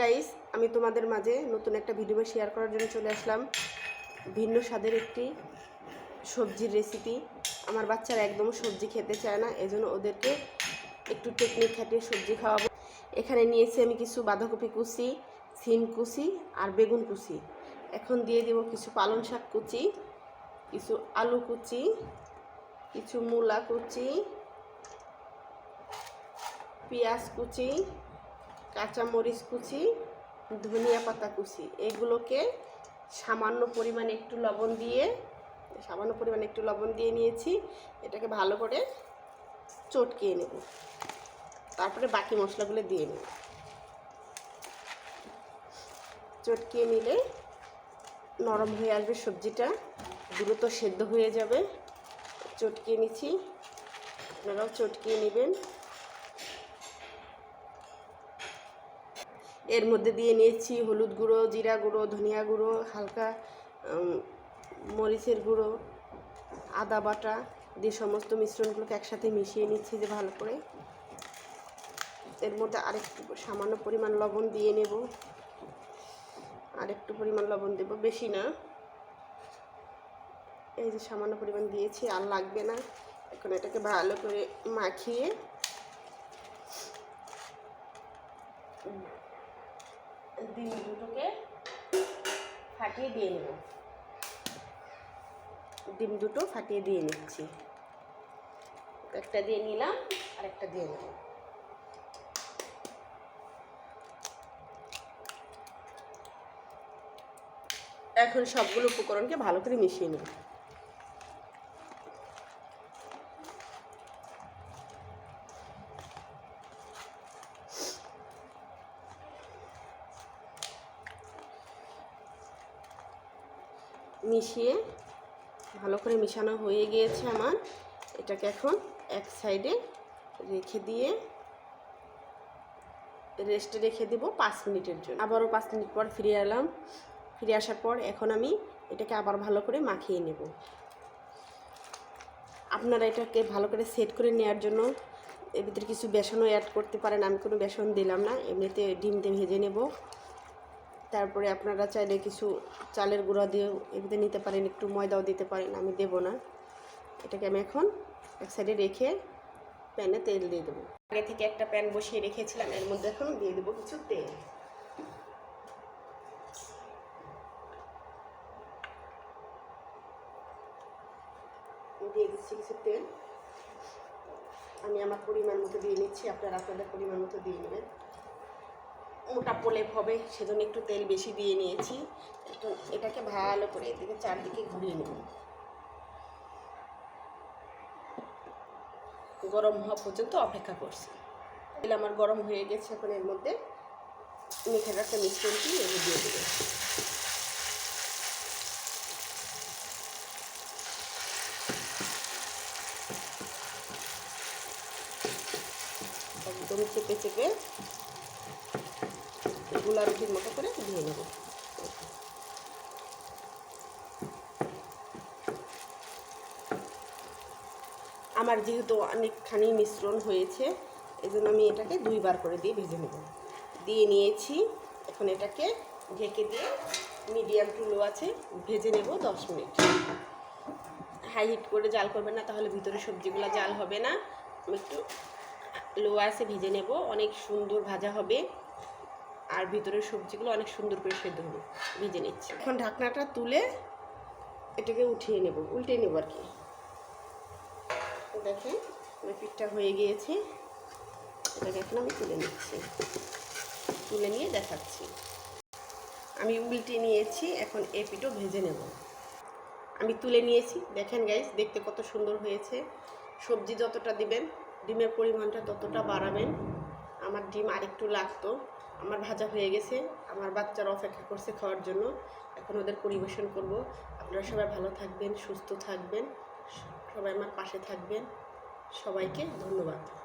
Guys আমি তোমাদের মাঝে নতুন একটা ভিডিও শেয়ার করার জন্য চলে আসলাম। ভিন্ন স্বাদের একটি সবজির রেসিপি আমার বাচ্চারা একদম সবজি খেতে চায় না, এজন্য ওদেরকে একটু টেকনিক খাটিয়ে সবজি খাওয়াবো। এখানে নিয়েছি আমি কিছু বাঁধাকপি কুচি, সিম কুচি আর বেগুন কুচি। এখন দিয়ে দেব কিছু পালং শাক কুচি, কিছু আলু কুচি, কিছু মূলা কুচি, পেঁয়াজ কুচি কাঁচামরিচ কুচি, ধনিয়া পাতা কুচি। এগুলোকে সামান্য পরিমাণে একটু লবণ দিয়ে, সামান্য পরিমাণে একটু লবণ দিয়ে নিয়েছি। এটাকে ভালো করে চটকিয়ে নেব। তারপরে বাকি মশলাগুলো দিয়ে নেব। চটকিয়ে নিলে নরম হয়ে আসবে সবজিটা। দ্রুত সেদ্ধ হয়ে যাবে। চটকিয়ে নিচ্ছি। আপনারাও চটকিয়ে নেবেন। এর মধ্যে দিয়ে নিয়েছি হলুদ গুঁড়ো, জিরা গুঁড়ো, ধনিয়া গুঁড়ো, হালকা মরিচের গুঁড়ো, আদা বাটা দিয়ে সমস্ত মিশ্রণগুলোকে একসাথে মিশিয়ে নিচ্ছি যে ভালো করে। এর মধ্যে আরেকটু সামান্য পরিমাণ লবণ দিয়ে নেব। আরেকটু পরিমাণ লবণ দেব, বেশি না। এই যে সামান্য পরিমাণ দিয়েছি, আর লাগবে না। এখন এটাকে ভালো করে মাখিয়ে ডিম দুটোকে ফাটিয়ে দিয়ে নেব। ডিম দুটো ফাটিয়ে দিয়ে নিচ্ছি। একটা দিয়ে নিলাম আর একটা দিয়ে নেব। এখন সবগুলো উপকরণকে ভালো করে মিশিয়ে নেব। মিশিয়ে ভালো করে মিশানো হয়ে গিয়েছে আমার। এটাকে এখন এক সাইডে রেখে দিয়ে রেস্টে রেখে দেব পাঁচ মিনিটের জন্য। আবারও পাঁচ মিনিট পর ফিরে এলাম। ফিরে আসার পর এখন আমি এটাকে আবার ভালো করে মাখিয়ে নেব। আপনারা এটাকে ভালো করে সেট করে নেওয়ার জন্য এর ভিতরে কিছু বেসনও অ্যাড করতে পারেন। আমি কোনো বেসন দিলাম না। এমনিতে ডিম দিয়ে ভেজে নেব। তারপরে আপনারা চাইলে কিছু চালের গুঁড়া দিয়েও এমনিতে নিতে পারেন, একটু ময়দাও দিতে পারেন, আমি দেব না। এটাকে আমি এখন এক সাইডে রেখে প্যানে তেল দিয়ে দেবো। আগে থেকে একটা প্যান বসিয়ে রেখেছিলাম, এর মধ্যে এখন দিয়ে দেবো কিছু তেল। দিয়ে দিচ্ছি কিছু তেল। আমি আমার পরিমাণ মতো দিয়ে নিচ্ছি, আপনারা আপনাদের পরিমাণ মতো দিয়ে নেবেন। মোটা প্রলেপ হবে সেজন্য একটু তেল বেশি দিয়ে নিয়েছি। একটু এটাকে ভালো করে এদিকে চারদিকে ঘুরিয়ে নেব। গরম হওয়া পর্যন্ত অপেক্ষা করছি। তেল আমার গরম হয়ে গেছে এখন এর মধ্যে। মেখে রাখা মিশ্রণটি এর দিয়ে দেবো। একদম চেপে চেপে গোলা রুটির মতো করে দিয়ে নেব। আমার যেহেতু অনেকখানি মিশ্রণ হয়েছে এই জন্য আমি এটাকে দুইবার করে দিয়ে ভেজে নেব। দিয়ে নিয়েছি, এখন এটাকে ঢেকে দিয়ে মিডিয়াম টু লো আছে, ভেজে নেব দশ মিনিট। হাই হিট করে জাল করবে না, তাহলে ভিতরে সবজিগুলো জাল হবে না। আমি একটু লো আছে, ভেজে নেব। অনেক সুন্দর ভাজা হবে। আর ভিতরের সবজিগুলো অনেক সুন্দর করে সেদ্ধ হবে ভেজে নিচ্ছি। এখন ঢাকনাটা তুলে এটাকে উঠিয়ে নেব, উল্টে নেব আর কি। দেখেন পিঠটা হয়ে গিয়েছে। এটাকে এখন আমি তুলে নিচ্ছি। তুলে নিয়ে দেখাচ্ছি। আমি উল্টে নিয়েছি, এখন এ পিঠও ভেজে নেব। আমি তুলে নিয়েছি। দেখেন গাইস দেখতে কত সুন্দর হয়েছে। সবজি যতটা দিবেন, ডিমের পরিমাণটা ততটা বাড়াবেন। আমার ডিম আরেকটু লাগতো। আমার ভাজা হয়ে গেছে। আমার বাচ্চারা অপেক্ষা করছে খাওয়ার জন্য। এখন ওদের পরিবেশন করব। আপনারা সবাই ভালো থাকবেন, সুস্থ থাকবেন, সবাই আমার পাশে থাকবেন। সবাইকে ধন্যবাদ।